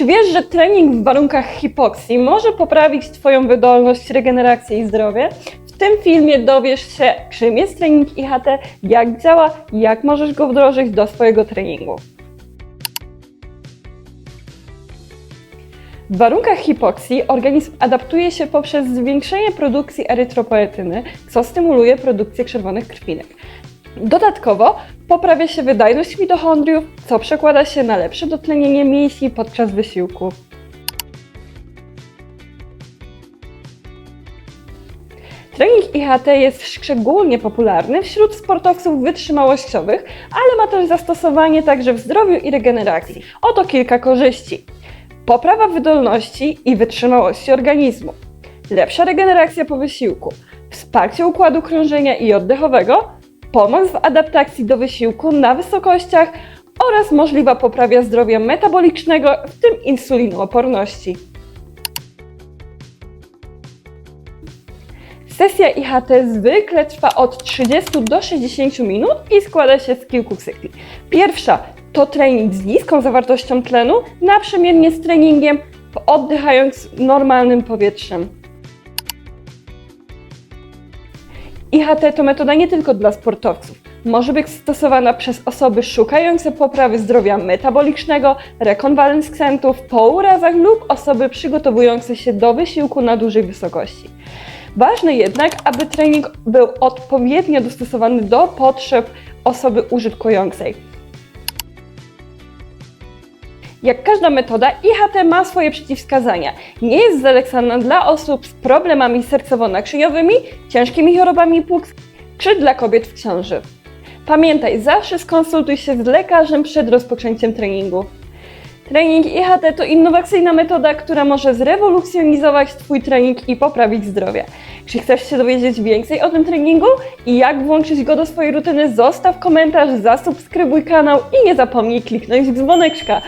Czy wiesz, że trening w warunkach hipoksji może poprawić Twoją wydolność, regenerację i zdrowie? W tym filmie dowiesz się, czym jest trening IHT, jak działa, jak możesz go wdrożyć do swojego treningu. W warunkach hipoksji organizm adaptuje się poprzez zwiększenie produkcji erytropoetyny, co stymuluje produkcję czerwonych krwinek. Dodatkowo poprawia się wydajność mitochondriów, co przekłada się na lepsze dotlenienie mięśni podczas wysiłku. Trening IHT jest szczególnie popularny wśród sportowców wytrzymałościowych, ale ma też zastosowanie także w zdrowiu i regeneracji. Oto kilka korzyści. Poprawa wydolności i wytrzymałości organizmu. Lepsza regeneracja po wysiłku. Wsparcie układu krążenia i oddechowego. Pomoc w adaptacji do wysiłku na wysokościach oraz możliwa poprawia zdrowia metabolicznego, w tym insulinooporności. Sesja IHT zwykle trwa od 30 do 60 minut i składa się z kilku cykli. Pierwsza to trening z niską zawartością tlenu, naprzemiennie z treningiem, oddychając normalnym powietrzem. IHT to metoda nie tylko dla sportowców. Może być stosowana przez osoby szukające poprawy zdrowia metabolicznego, rekonwalescentów po urazach lub osoby przygotowujące się do wysiłku na dużej wysokości. Ważne jednak, aby trening był odpowiednio dostosowany do potrzeb osoby użytkującej. Jak każda metoda, IHT ma swoje przeciwwskazania. Nie jest zalecana dla osób z problemami sercowo-naczyniowymi, ciężkimi chorobami płuc czy dla kobiet w ciąży. Pamiętaj, zawsze skonsultuj się z lekarzem przed rozpoczęciem treningu. Trening IHT to innowacyjna metoda, która może zrewolucjonizować Twój trening i poprawić zdrowie. Jeśli chcesz się dowiedzieć więcej o tym treningu i jak włączyć go do swojej rutyny, zostaw komentarz, zasubskrybuj kanał i nie zapomnij kliknąć w dzwoneczka.